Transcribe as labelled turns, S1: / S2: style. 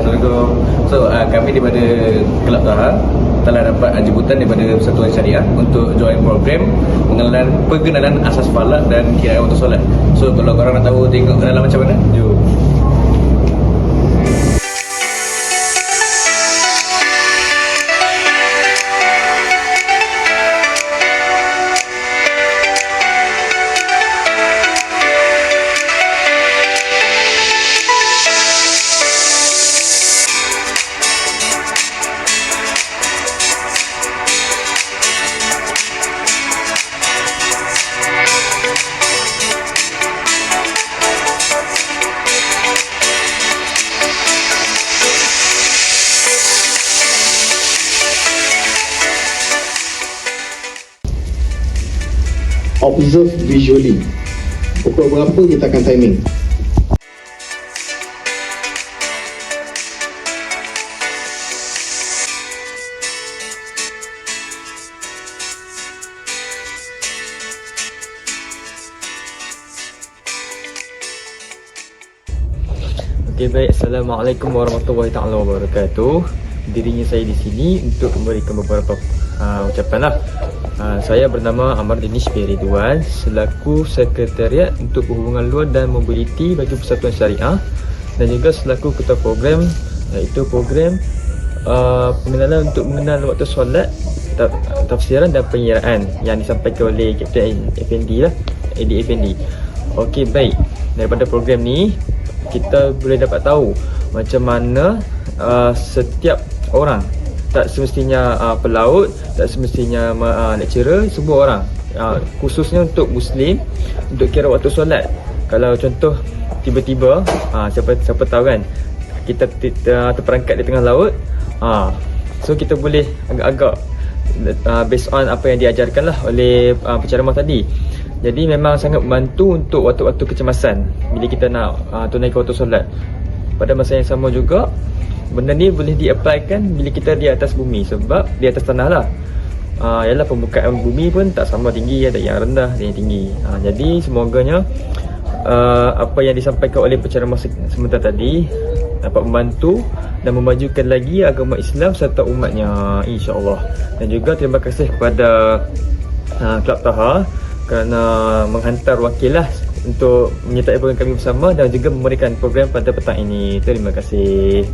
S1: Assalamualaikum. So uh, kami daripada Kelab Taha telah dapat jemputan daripada Persatuan Syariah untuk join program pengenalan perkenalan asas falak dan kiraan untuk solat. So kalau korang nak tahu tengok dalam macam mana, jom.
S2: Observe visually. Pukul berapa kita akan timing?
S3: Okey baik, Assalamualaikum warahmatullahi taala wabarakatuh. Dirinya saya di sini untuk memberikan beberapa uh, ucapan lah. Uh, saya bernama Amar Dinish Periduan selaku Sekretariat untuk Perhubungan Luar dan Mobiliti bagi Persatuan Syariah dan juga selaku ketua program iaitu program uh, pengenalan untuk mengenal waktu solat ta- tafsiran dan penyiraan yang disampaikan oleh Kapten Effendi lah Eddie Effendi Okey baik daripada program ni kita boleh dapat tahu macam mana uh, setiap orang. Tak semestinya uh, pelaut tak semestinya uh, lecturer semua orang. Uh, khususnya untuk muslim untuk kira waktu solat. Kalau contoh tiba-tiba uh, siapa siapa tahu kan kita t- terperangkap di tengah laut uh, so kita boleh agak-agak uh, based on apa yang diajarkan lah oleh uh, penceramah tadi jadi memang sangat membantu untuk waktu-waktu kecemasan bila kita nak uh, tunaikan waktu solat. Pada masa yang sama juga benda ni boleh di-applykan bila kita di atas bumi sebab di atas tanah lah. Uh, yalah pembukaan bumi pun tak sama tinggi ada yang rendah ada yang tinggi. Uh, jadi semoganya uh, apa yang disampaikan oleh penceramah se- sebentar tadi dapat membantu dan memajukan lagi agama Islam serta umatnya insya-Allah. Dan juga terima kasih kepada uh, Kelab Taha kerana menghantar wakil lah untuk menyertai program kami bersama dan juga memberikan program pada petang ini. Terima kasih.